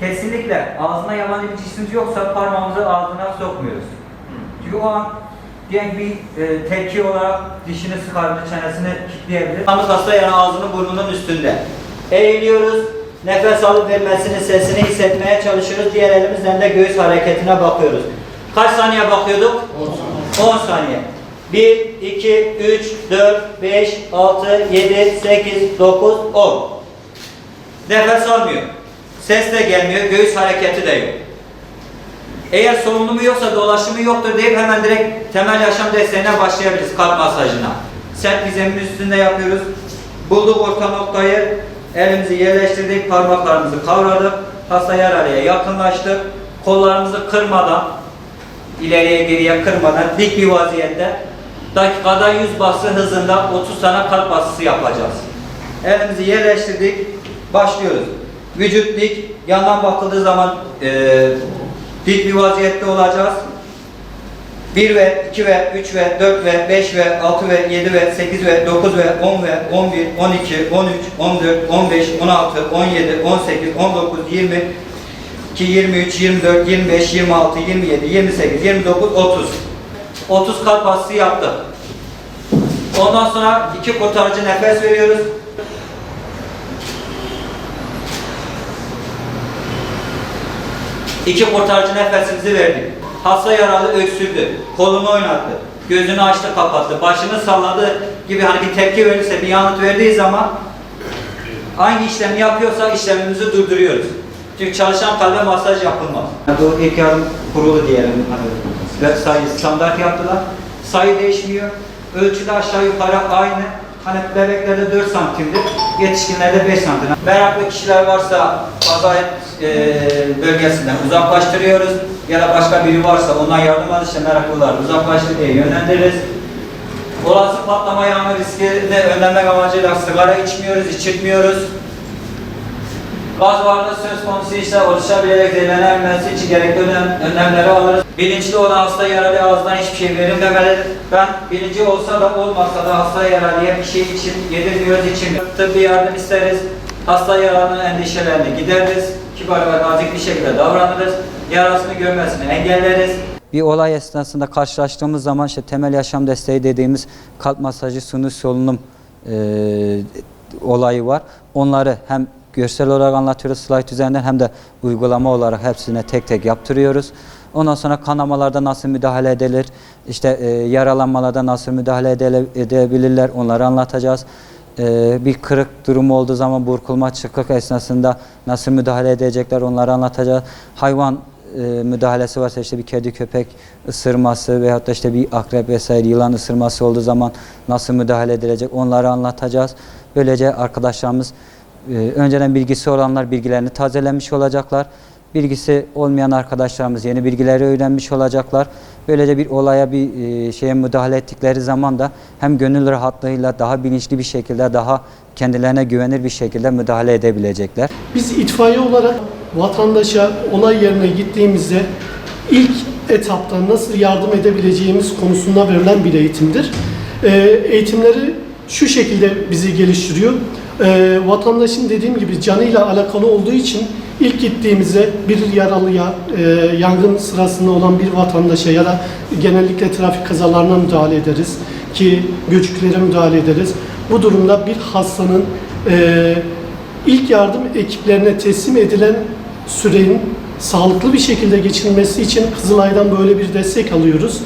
kesinlikle ağzına yabancı bir cisim yoksa parmağımızı ağzına sokmuyoruz. Çünkü o an diyelim bir e, tepki olarak dişini sıkabilir, çenesini kilitleyebilir. Ama hasta yani ağzının burnunun üstünde. Eğiliyoruz, nefes alıp vermesini, sesini hissetmeye çalışıyoruz. Diğer elimizden de göğüs hareketine bakıyoruz. Kaç saniye bakıyorduk? 10 saniye. 1, 2, 3, 4, 5, 6, 7, 8, 9, 10. Nefes almıyor. Ses de gelmiyor, göğüs hareketi de yok. Eğer solunumu yoksa, dolaşımı yoktur deyip hemen direkt temel yaşam desteğine başlayabiliriz kalp masajına. Sert bir zemin üstünde yapıyoruz. Bulduk orta noktayı, elimizi yerleştirdik, parmaklarımızı kavradık, hasta yararıya yakınlaştık. Kollarımızı kırmadan, ileriye geriye kırmadan dik bir vaziyette dakikada 100 bası hızında 30 tane kalp basısı yapacağız. Elimizi yerleştirdik, başlıyoruz. Vücut dik, yandan bakıldığı zaman eee dik bir vaziyette olacağız. 1 ve 2 ve 3 ve 4 ve 5 ve 6 ve 7 ve 8 ve 9 ve 10 ve 11, 12, 13, 14, 15, 16, 17, 18, 19, 20, 2, 23, 24, 25, 26, 27, 28, 29, 30. 30 kalp basısı yaptık. Ondan sonra iki kurtarıcı nefes veriyoruz. İki kurtarıcı nefesimizi verdik. Hasta yaralı öksürdü, kolunu oynattı, gözünü açtı kapattı, başını salladı gibi hani bir tepki verirse, bir yanıt verdiği zaman hangi işlemi yapıyorsa işlemimizi durduruyoruz. Çünkü çalışan kalbe masaj yapılmaz. Bu ilk yardım kurulu diyelim. Hani, sayı standart yaptılar. Sayı değişmiyor. Ölçü aşağı yukarı aynı. Hani bebeklerde 4 santimdir, yetişkinlerde 5 santim. Meraklı kişiler varsa fazalet e, bölgesinden uzaklaştırıyoruz. Ya da başka biri varsa ondan yardım alır, işte meraklılar uzaklaştır diye yönlendiririz. Olası patlama yanma riskini önlemek amacıyla sigara içmiyoruz, içirtmiyoruz. Gaz varlığı söz konusu ise oluşabilecek zehirlenememesi için gerekli önlemleri alırız. Bilinçli olan hasta yaralı ağızdan hiçbir şey verilmemelidir. Ben bilinci olsa da olmasa da hasta yaralıya bir şey için yedirmiyoruz, içmiyoruz. Tıbbi yardım isteriz. Hasta yaralının endişelerini gideriz. Kibar ve nazik bir şekilde davranırız. Yarasını görmesini engelleriz. Bir olay esnasında karşılaştığımız zaman işte temel yaşam desteği dediğimiz kalp masajı, suni solunum e, olayı var. Onları hem görsel olarak anlatıyoruz slide üzerinden hem de uygulama olarak hepsine tek tek yaptırıyoruz. Ondan sonra kanamalarda nasıl müdahale edilir, işte e, yaralanmalarda nasıl müdahale edele- edebilirler onları anlatacağız. E, bir kırık durumu olduğu zaman burkulma çıkık esnasında nasıl müdahale edecekler onları anlatacağız. Hayvan e, müdahalesi varsa işte bir kedi köpek ısırması veyahut da işte bir akrep vesaire yılan ısırması olduğu zaman nasıl müdahale edilecek onları anlatacağız. Böylece arkadaşlarımız e, önceden bilgisi olanlar bilgilerini tazelemiş olacaklar. Bilgisi olmayan arkadaşlarımız yeni bilgileri öğrenmiş olacaklar. Böylece bir olaya bir e, şeye müdahale ettikleri zaman da hem gönül rahatlığıyla daha bilinçli bir şekilde daha kendilerine güvenir bir şekilde müdahale edebilecekler. Biz itfaiye olarak vatandaşa olay yerine gittiğimizde ilk etapta nasıl yardım edebileceğimiz konusunda verilen bir eğitimdir. Ee, eğitimleri şu şekilde bizi geliştiriyor. Ee, vatandaşın dediğim gibi canıyla alakalı olduğu için ilk gittiğimizde bir yaralıya, e, yangın sırasında olan bir vatandaşa ya da genellikle trafik kazalarına müdahale ederiz ki göçüklere müdahale ederiz. Bu durumda bir hastanın e, ilk yardım ekiplerine teslim edilen sürenin sağlıklı bir şekilde geçirilmesi için Kızılay'dan böyle bir destek alıyoruz.